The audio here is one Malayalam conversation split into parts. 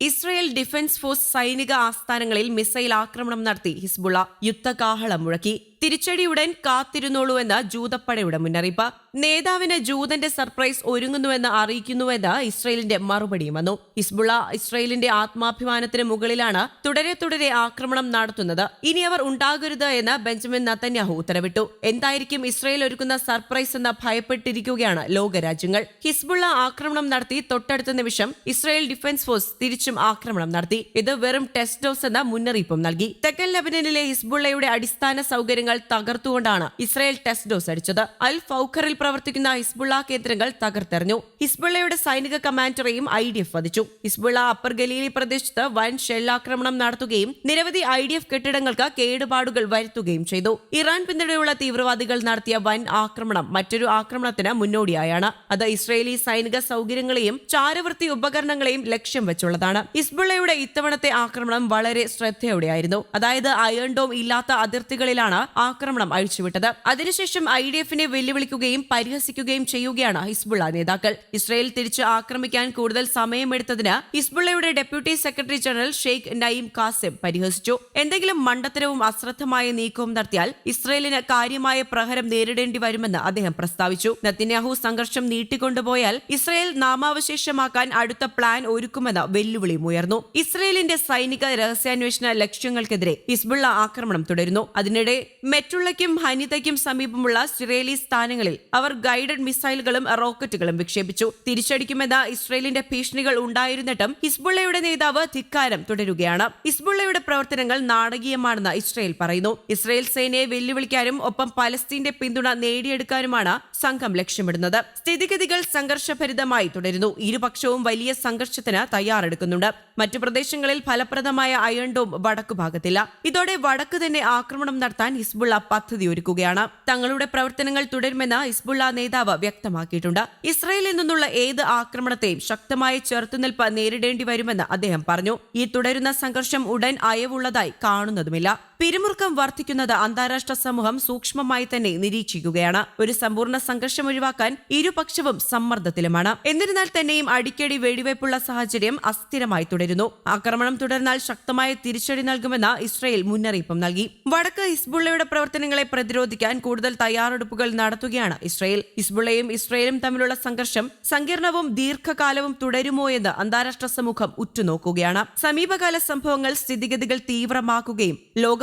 ഇസ്രയേൽ ഡിഫൻസ് ഫോഴ്സ് സൈനിക ആസ്ഥാനങ്ങളിൽ മിസൈൽ ആക്രമണം നടത്തി ഹിസ്ബുള്ള യുദ്ധകാഹളം മുഴക്കി. തിരിച്ചടിയുടൻ കാത്തിരുന്നോളൂവെന്ന് ജൂതപ്പടയുടെ മുന്നറിയിപ്പ്. നേതാവിന് ജൂതന്റെ സർപ്രൈസ് ഒരുങ്ങുന്നുവെന്ന് അറിയിക്കുന്നുവെന്ന് ഇസ്രയേലിന്റെ മറുപടിയും വന്നു. ഹിസ്ബുള്ള ഇസ്രയേലിന്റെ ആത്മാഭിമാനത്തിന് മുകളിലാണ് തുടരെ തുടരെ ആക്രമണം നടത്തുന്നത്. ഇനി അവർ ഉണ്ടാകരുത് എന്ന് ബെഞ്ചമിൻ നത്തന്യാഹു ഉത്തരവിട്ടു. എന്തായിരിക്കും ഇസ്രയേൽ ഒരുക്കുന്ന സർപ്രൈസ് എന്ന് ഭയപ്പെട്ടിരിക്കുകയാണ് ലോകരാജ്യങ്ങൾ. ഹിസ്ബുള്ള ആക്രമണം നടത്തി തൊട്ടടുത്ത നിമിഷം ഇസ്രയേൽ ഡിഫൻസ് ഫോഴ്സ് തിരിച്ചും ആക്രമണം നടത്തി. ഇത് വെറും ടെസ്റ്റ് ഡോസ് എന്ന മുന്നറിയിപ്പും നൽകി. തെക്കൻ ലബനനിലെ ഹിസ്ബുള്ളയുടെ അടിസ്ഥാന സൗകര്യങ്ങൾ തകർത്തുകൊണ്ടാണ് ഇസ്രായേൽ ടെസ്റ്റ് ഡോസ് അടിച്ചത്. അൽ ഫൌഖറിൽ പ്രവർത്തിക്കുന്ന ഹിസ്ബുള്ള കേന്ദ്രങ്ങൾ തകർത്തെറിഞ്ഞു. ഹിസ്ബുള്ളയുടെ സൈനിക കമാൻഡറെയും ഐ ഡി എഫ് വധിച്ചു. ഹിസ്ബുള്ള അപ്പർ ഗലീലി പ്രദേശത്ത് വൻ ഷെല്ലാക്രമണം നടത്തുകയും നിരവധി ഐ ഡി എഫ് കെട്ടിടങ്ങൾക്ക് കേടുപാടുകൾ വരുത്തുകയും ചെയ്തു. ഇറാൻ പിന്തുണയുള്ള തീവ്രവാദികൾ നടത്തിയ വൻ ആക്രമണം മറ്റൊരു ആക്രമണത്തിന് മുന്നോടിയായാണ്. അത് ഇസ്രയേലി സൈനിക സൗകര്യങ്ങളെയും ചാരവൃത്തി ഉപകരണങ്ങളെയും ലക്ഷ്യം വെച്ചുള്ളതാണ്. ഹിസ്ബുള്ളയുടെ ഇത്തവണത്തെ ആക്രമണം വളരെ ശ്രദ്ധയോടെയായിരുന്നു. അതായത് അയൺ ഡോം ഇല്ലാത്ത അതിർത്തികളിലാണ് ആക്രമണം അഴിച്ചുവിട്ടത്. അതിനുശേഷം ഐ ഡി എഫിനെ വെല്ലുവിളിക്കുകയും പരിഹസിക്കുകയും ചെയ്യുകയാണ് ഹിസ്ബുള്ള നേതാക്കൾ. ഇസ്രയേൽ തിരിച്ച് ആക്രമിക്കാൻ കൂടുതൽ സമയമെടുത്തതിന് ഹിസ്ബുള്ളയുടെ deputy secretary general Sheikh Naim Qassem പരിഹസിച്ചു. എന്തെങ്കിലും മണ്ടത്തരവും അശ്രദ്ധമായ നീക്കവും നടത്തിയാൽ ഇസ്രയേലിന് കാര്യമായ പ്രഹരം നേരിടേണ്ടി വരുമെന്ന് അദ്ദേഹം പ്രസ്താവിച്ചു. നത്തിന്യാഹു സംഘർഷം നീട്ടിക്കൊണ്ടുപോയാൽ ഇസ്രയേൽ നാമാവശേഷമാക്കാൻ അടുത്ത പ്ലാൻ ഒരുക്കുമെന്ന് വെല്ലുവിളിയും ഉയർന്നു. ഇസ്രയേലിന്റെ സൈനിക രഹസ്യാന്വേഷണ ലക്ഷ്യങ്ങൾക്കെതിരെ ഹിസ്ബുള്ള ആക്രമണം തുടരുന്നു. അതിനിടെ മെറ്റുള്ളയ്ക്കും ഹനിതയ്ക്കും സമീപമുള്ള ഇസ്രേലി സ്ഥാനങ്ങളിൽ അവർ ഗൈഡഡ് മിസൈലുകളും റോക്കറ്റുകളും വിക്ഷേപിച്ചു. തിരിച്ചടിക്കുമെന്ന ഇസ്രയേലിന്റെ ഭീഷണികൾ ഉണ്ടായിരുന്നിട്ടും ഹിസ്ബുള്ളയുടെ നേതാവ് ധിക്കാരം തുടരുകയാണ്. ഹിസ്ബുള്ളയുടെ പ്രവർത്തനങ്ങൾ നാടകീയമാണെന്ന് ഇസ്രയേൽ പറയുന്നു. ഇസ്രയേൽ സേനയെ വെല്ലുവിളിക്കാനും ഒപ്പം പലസ്തീന്റെ പിന്തുണ നേടിയെടുക്കാനുമാണ് സംഘം ലക്ഷ്യമിടുന്നത്. സ്ഥിതിഗതികൾ സംഘർഷഭരിതമായി തുടരുന്നു. ഇരുപക്ഷവും വലിയ സംഘർഷത്തിന് തയ്യാറെടുക്കുന്നുണ്ട്. മറ്റു പ്രദേശങ്ങളിൽ ഫലപ്രദമായ അയൺ ഡോം വടക്കു ഭാഗത്തില്ല ഇതോടെ വടക്ക് തന്നെ ആക്രമണം നടത്താൻ ഹിസ്ബുള്ള പദ്ധതി ഒരുക്കുകയാണ്. തങ്ങളുടെ പ്രവർത്തനങ്ങൾ തുടരുമെന്ന് ഹിസ്ബുള്ള നേതാവ് വ്യക്തമാക്കിയിട്ടുണ്ട്. ഇസ്രയേലിൽ നിന്നുള്ള ഏത് ആക്രമണത്തെയും ശക്തമായ ചെറുത്തുനിൽപ്പ് നേരിടേണ്ടി വരുമെന്ന് അദ്ദേഹം പറഞ്ഞു. ഈ തുടരുന്ന സംഘർഷം ഉടൻ അയവുള്ളതായി കാണുന്നതുമില്ല. പിരിമുറുക്കം വർദ്ധിക്കുന്നത് അന്താരാഷ്ട്ര സമൂഹം സൂക്ഷ്മമായി തന്നെ നിരീക്ഷിക്കുകയാണ്. ഒരു സമ്പൂർണ സംഘർഷം ഒഴിവാക്കാൻ ഇരുപക്ഷവും സമ്മർദ്ദത്തിലുമാണ്. എന്നിരുന്നാൽ തന്നെയും അടിക്കടി വെടിവയ്പുള്ള സാഹചര്യം അസ്ഥിരമായി തുടരുന്നു. ആക്രമണം തുടർന്നാൽ ശക്തമായ തിരിച്ചടി നൽകുമെന്ന് ഇസ്രയേൽ മുന്നറിയിപ്പും നൽകി. വടക്ക് ഹിസ്ബുള്ളയുടെ പ്രവർത്തനങ്ങളെ പ്രതിരോധിക്കാൻ കൂടുതൽ തയ്യാറെടുപ്പുകൾ നടത്തുകയാണ് ഇസ്രയേൽ. ഹിസ്ബുള്ളയും ഇസ്രയേലും തമ്മിലുള്ള സംഘർഷം സങ്കീർണവും ദീർഘകാലവും തുടരുമോ എന്ന് അന്താരാഷ്ട്ര സമൂഹം ഉറ്റുനോക്കുകയാണ്. സമീപകാല സംഭവങ്ങൾ സ്ഥിതിഗതികൾ തീവ്രമാക്കുകയും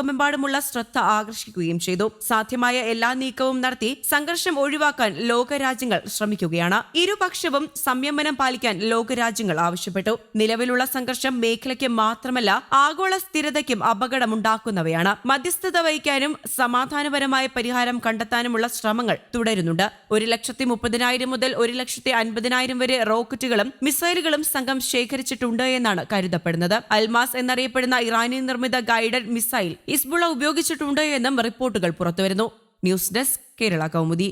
ലോകമെമ്പാടുമുള്ള ശ്രദ്ധ ആകർഷിക്കുകയും ചെയ്തു. സാധ്യമായ എല്ലാ നീക്കവും നടത്തി സംഘർഷം ഒഴിവാക്കാൻ ലോകരാജ്യങ്ങൾ ശ്രമിക്കുകയാണ്. ഇരുപക്ഷവും സംയമനം പാലിക്കാൻ ലോകരാജ്യങ്ങൾ ആവശ്യപ്പെട്ടു. നിലവിലുള്ള സംഘർഷം മേഖലയ്ക്ക് മാത്രമല്ല ആഗോള സ്ഥിരതയ്ക്കും അപകടമുണ്ടാക്കുന്നവയാണ്. മധ്യസ്ഥത വഹിക്കാനും സമാധാനപരമായ പരിഹാരം കണ്ടെത്താനുമുള്ള ശ്രമങ്ങൾ തുടരുന്നുണ്ട്. ഒരു ലക്ഷത്തി മുപ്പതിനായിരം മുതൽ ഒരു ലക്ഷത്തി അൻപതിനായിരം വരെ റോക്കറ്റുകളും മിസൈലുകളും സംഘം ശേഖരിച്ചിട്ടുണ്ട് എന്നാണ് കരുതപ്പെടുന്നത്. അൽമാസ് എന്നറിയപ്പെടുന്ന ഇറാനിയൻ നിർമ്മിത ഗൈഡഡ് മിസൈൽ ഇസ്ബുള ഉപയോഗിച്ചിട്ടുണ്ട് എന്നും റിപ്പോർട്ടുകൾ പുറത്തുവരുന്നു. News desk Kerala Kaumudi.